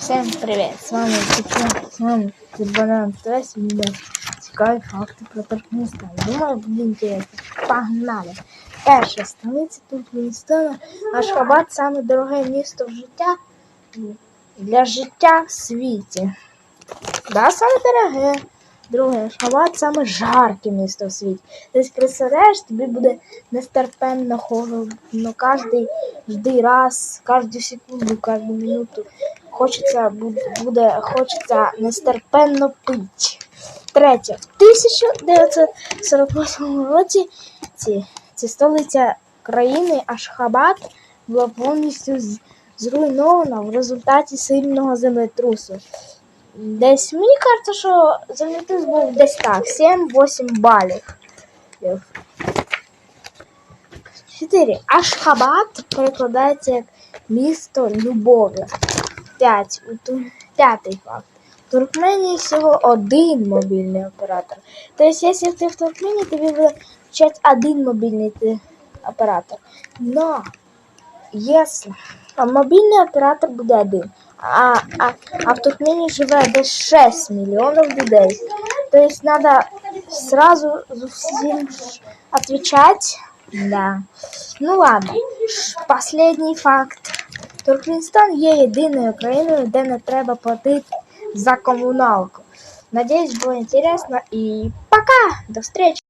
Всем привет! С вами Куча, с вами Турбанан ТВ. Сегодня цікаві факти про Туркменістан. Думаю, буде інтересно. Погнали! Перша столиця Туркменістану Ашхабад саме дороге місто в життя для життя в світі. Да, саме дороге. Друге, Ашхабад саме жарке місто в світі. Десь представляєш, тобі буде нестерпенно холодно жди раз, кожну секунду, кожну минуту. Хочеться буде, хочеться нестерпенно пити. Третє. В 1948 році ці, ці столиця країни Ашхабад була повністю зруйнована в результаті сильного землетрусу. Десь мені кажеться, що землетрус був десь так, 7-8 балів. 4. Ашхабад перекладається як місто любові. 5. П'ятий факт. В Туркменії всього один мобільний оператор. Тобто, якщо ти в Туркменії, тобі буде один мобільний оператор. Но Якщо мобільний оператор буде один, а, а, а в Туркменії живе десь 6 мільйонів людей. Тобто треба сразу ж отвечать. Да. Ну ладно, последній факт. Туркменістан є єдиною країною, де не треба платити за комуналку. Надіюсь, було интересно і пока! До встречи!